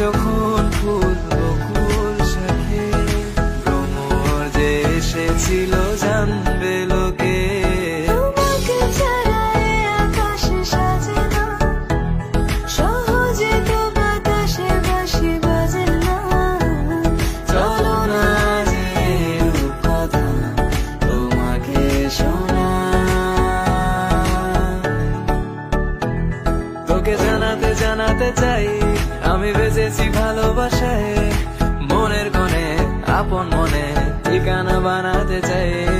যখন ফুল ঠিকানা বানাতে চাই।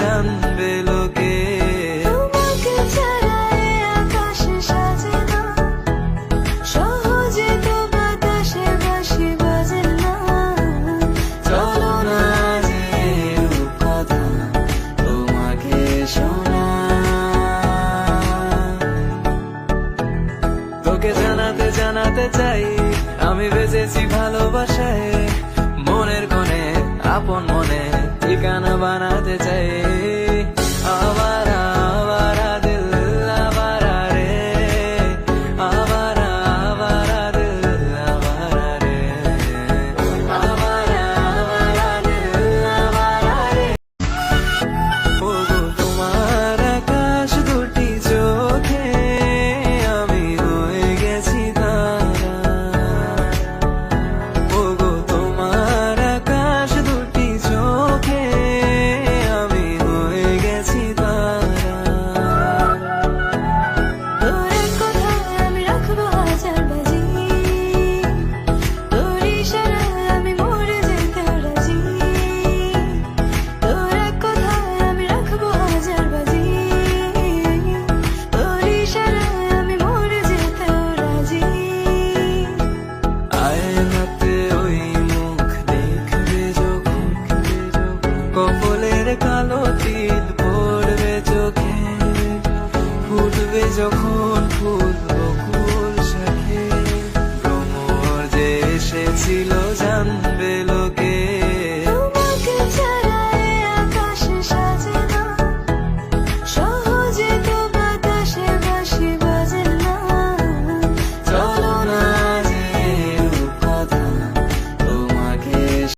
জানবে লোকে। তোকে জানাতে জানাতে চাই আমি বেজেছি ভালোবাসায়। মনের কোণে আপন মনে बना बनाते जाए যখন ফুল